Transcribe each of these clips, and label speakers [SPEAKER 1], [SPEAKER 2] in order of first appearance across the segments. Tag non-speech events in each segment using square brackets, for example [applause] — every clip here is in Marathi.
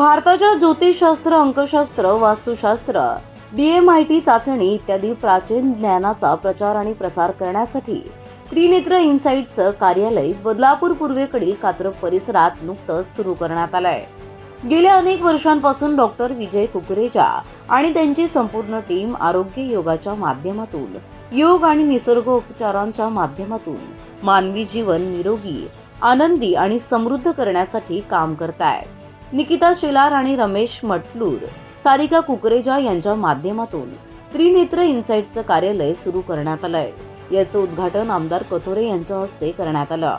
[SPEAKER 1] भारताच्या ज्योतिषशास्त्र अंकशास्त्र वास्तुशास्त्र डीएमआयटी चाचणी इत्यादी प्राचीन ज्ञानाचा प्रचार आणि प्रसार करण्यासाठी त्रिनेत्र इन्साईटचं कार्यालय बदलापूर पूर्वेकडील कात्रप परिसरात नुकतंच सुरू करण्यात आलंय. गेल्या अनेक वर्षांपासून डॉक्टर विजय कुकरेजा आणि त्यांची संपूर्ण टीम आरोग्य योगाच्या माध्यमातून योग आणि निसर्ग उपचारांच्या माध्यमातून मानवी जीवन निरोगी आनंदी आणि समृद्ध करण्यासाठी काम करतायत. निकिता शेलार आणि रमेश मटलूर सारिका कुकरेजा यांच्या माध्यमातून त्रिनेत्र इन्साईटचं कार्यालय सुरू करण्यात आलंय. याचं उद्घाटन आमदार कथोरे यांच्या हस्ते करण्यात आलं.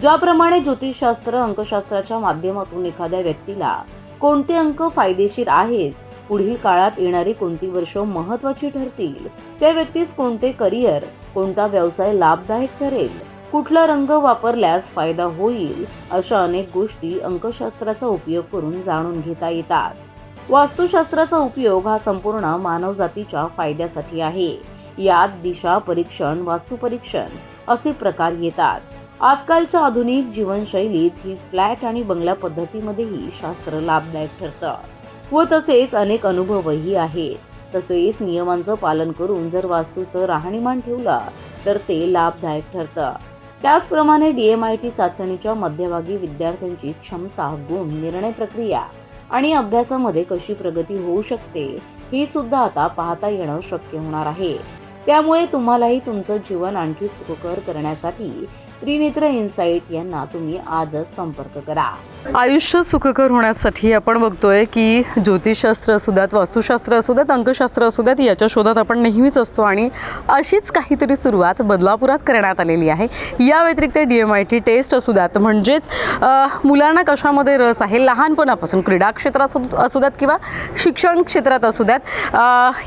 [SPEAKER 1] ज्याप्रमाणे ज्योतिषशास्त्र अंकशास्त्राच्या माध्यमातून एखाद्या व्यक्तीला कोणते अंक फायदेशीर आहेत पुढील काळात येणारी कोणती वर्ष महत्वाची ठरतील त्या व्यक्तीस कोणते करिअर कोणता व्यवसाय लाभदायक ठरेल कुठला रंग वापरल्यास फायदा होईल अशा अनेक गोष्टी अंकशास्त्राचा उपयोग करून जाणून घेता येतात. वास्तुशास्त्राचा उपयोग हा संपूर्ण मानवजातीच्या फायद्यासाठी आहे. यात दिशा परीक्षण वास्तुपरीक्षण असे प्रकार येतात. आजकालच्या आधुनिक जीवनशैलीत ही फ्लॅट आणि बंगला पद्धतीमध्येही शास्त्र लाभदायक ठरतं व तसेच अनेक अनुभवही आहेत. तसेच नियमांचं पालन करून जर वास्तूचं राहणीमान ठेवलं तर ते लाभदायक ठरतं. त्याचप्रमाणे डी एम आय टी चाचणीच्या मध्यभागी विद्यार्थ्यांची क्षमता गुण निर्णय प्रक्रिया आणि अभ्यासामध्ये कशी प्रगती होऊ शकते हे सुद्धा आता पाहता येणं शक्य होणार आहे. त्यामुळे तुम्हालाही तुमचं जीवन आणखी सुखकर करण्यासाठी त्रिनेत्र इन्साइट यांना तुम्ही आजच संपर्क करा.
[SPEAKER 2] आयुष्य सुखकर होण्यासाठी आपण बघतोय की ज्योतिषशास्त्र असू द्यात वास्तुशास्त्र असू द्यात अंकशास्त्र असू द्यात याच्या शोधात आपण नेहमीच असतो आणि अशीच काहीतरी सुरुवात बदलापुरात करण्यात आलेली आहे. या व्यतिरिक्त D M I T test असू द्यात म्हणजेच मुलांना कशामध्ये रस आहे लहानपणापासून क्रीडा क्षेत्रात असू- असू द्यात किंवा शिक्षण क्षेत्रात असू द्यात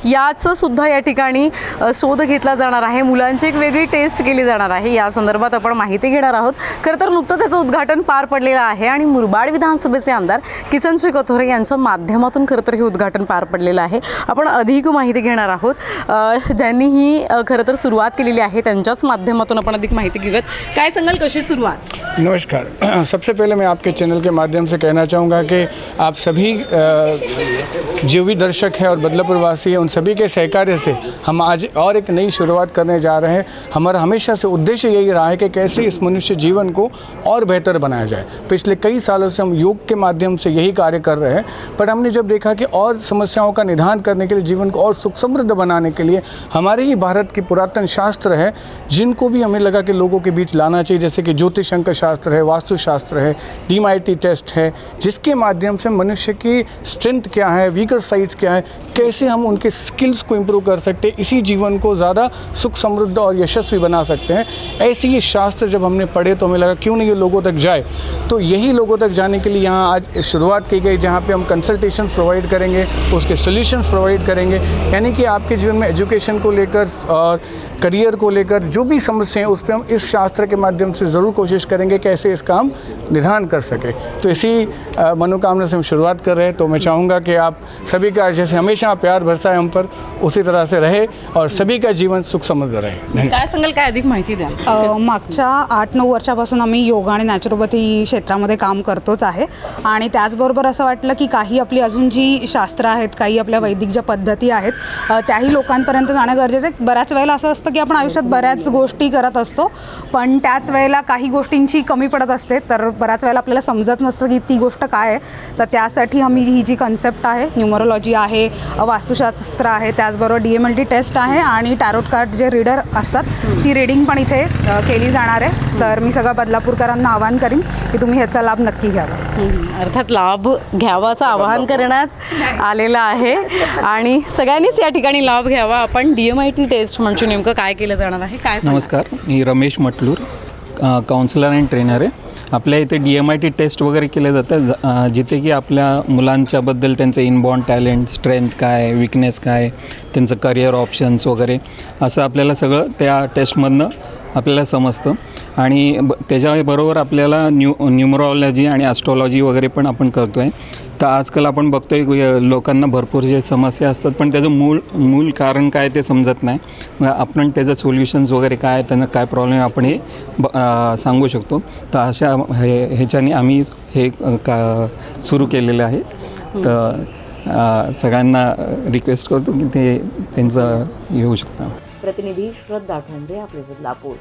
[SPEAKER 2] याचंसुद्धा याचं सुद्धा या ठिकाणी शोध घेतला जाणार आहे. मुलांची एक वेगळी टेस्ट केली जाणार आहे. या संदर्भात आपण माहिती घेणार आहोत. खरं तर नुकतंच याचं उद्घाटन पार पडलेलं आहे आणि मुरबाड विधानसभेचे आमदार किसनश्री कथोरे यांच्या माध्यमातून खरं तर हे उद्घाटन पार पडलेलं आहे. आपण अधिक माहिती घेणार आहोत. ज्यांनी ही खरं तर सुरुवात केलेली आहे त्यांच्याच माध्यमातून आपण अधिक माहिती घेऊयात. काय सांगाल कशी सुरुवात?
[SPEAKER 3] नमस्कार। [clears throat] सबसे पहले मैं आपके चैनल के माध्यम से कहना चाहूँगा कि आप सभी जो भी दर्शक हैं और बदलापुर वासी हैं, उन सभी के सहकार्य से हम आज और एक नई शुरुआत करने जा रहे हैं। हमारा हमेशा से उद्देश्य यही रहा है कि कैसे इस मनुष्य जीवन को और बेहतर बनाया जाए। पिछले कई सालों से हम योग के माध्यम से यही कार्य कर रहे हैं, पर हमने जब देखा कि और समस्याओं का निदान करने के लिए, जीवन को और सुख समृद्ध बनाने के लिए हमारे ही भारत की पुरातन शास्त्र है, जिनको भी हमें लगा कि लोगों के बीच लाना चाहिए, जैसे कि ज्योतिष शास्त्र है, वास्तुशास्त्र है डीएमआईटी टेस्ट है, जिसके माध्यम से मनुष्य की स्ट्रेंथ क्या है वीकर साइड्स क्या है, कैसे हम उनके स्किल्स को इम्प्रूव कर सकते हैं, इसी जीवन को ज़्यादा सुख समृद्ध और यशस्वी बना सकते हैं। ऐसे ये शास्त्र जब हमने पढ़े तो हमें लगा, क्यों नहीं ये लोगों तक जाए? तो यही लोगों तक जाने के लिए यहाँ आज शुरुआत की गई, जहाँ पर हम कंसल्टेशन प्रोवाइड करेंगे, उसके सोल्यूशंस प्रोवाइड करेंगे। यानी कि आपके जीवन में एजुकेशन को लेकर और करियर को लेकर जो भी समस्या है उस पर हम इस शास्त्र के माध्यम से ज़रूर कोशिश करेंगे कैसे इसका हम निदान कर सके। तो इसी मनोकामना से हम शुरुआत कर रहे हैं। तो मैं चाहूँगा कि आप सभी का जैसे हमेशा प्यार बरसा है हम पर उसी तरह से रहे और सभी का जीवन सुख समृद्ध रहे।
[SPEAKER 2] काय सांगाल काय अधिक माहिती द्या?
[SPEAKER 4] मागच्या आठ नऊ वर्षापासून आम्ही योगा आणि नॅचरोपॅथी क्षेत्रामध्ये काम करतोच आहे. आणि त्याचबरोबर असं वाटलं की काही आपली अजून जी शास्त्र आहेत काही आपल्या वैदिक ज्या पद्धती आहेत त्याही लोकांपर्यंत जाणं गरजेचं आहे. बऱ्याच वेळेला असं असतं की आपण आयुष्यात बऱ्याच गोष्टी करत असतो पण त्याच वेळेला काही गोष्टींची कमी पडत असते. तर बऱ्याच वेळेला आपल्याला समजत नसतं की ती गोष्ट काय आहे. तर त्यासाठी आम्ही ही जी कन्सेप्ट आहे न्यूमरोलॉजी आहे वास्तुशास्त्र आहे त्याचबरोबर D M L T test आहे आणि टॅरोट कार्ड जे रीडर असतात ती रीडिंग पण इथे केली जाणार आहे. तर मी सगळ्या बदलापूरकरांना आवाहन करीन की तुम्ही ह्याचा लाभ नक्की घ्यावा.
[SPEAKER 2] अर्थात लाभ घ्यावा असं आवाहन करण्यात आलेलं आहे. आणि सगळ्यांनीच या ठिकाणी लाभ घ्यावा. आपण D M I T test म्हणजे नेमकं. काय केलं जाणार आहे? काय
[SPEAKER 5] नमस्कार मी Ramesh Matlur counsellor and trainer आहे. आपल्या इथे D M I T test वगैरे केले जातं ज- अ, जिथे की आपल्या मुलांच्याबद्दल त्यांचं इनबॉर्न टॅलेंट स्ट्रेंथ काय विकनेस काय त्यांचं करिअर ऑप्शन्स वगैरे असं आपल्याला सगळं त्या टेस्टमधनं आपल्याला समजतं. आणि ब त्याच्याबरोबर आपल्याला न्यू न्युमरॉलॉजी आणि ॲस्ट्रॉलॉजी वगैरे पण आपण करतो आहे तर आजकाल आपण बघतोय की लोकांना भरपूर जे समस्या असतात पण त्याचं मूळ मूळ कारण काय ते समजत नाही. आपण त्याचं सोल्युशन्स वगैरे काय त्यांना काय प्रॉब्लेम आपण हे ब सांगू शकतो. तर अशा हे ह्याच्याने आम्ही हे का सुरू केलेलं आहे. तर सगळ्यांना रिक्वेस्ट करतो की ते त्यांचं येऊ शकतं.
[SPEAKER 1] प्रतिनिधी श्रद्धा ठोंबरे आपले लापूर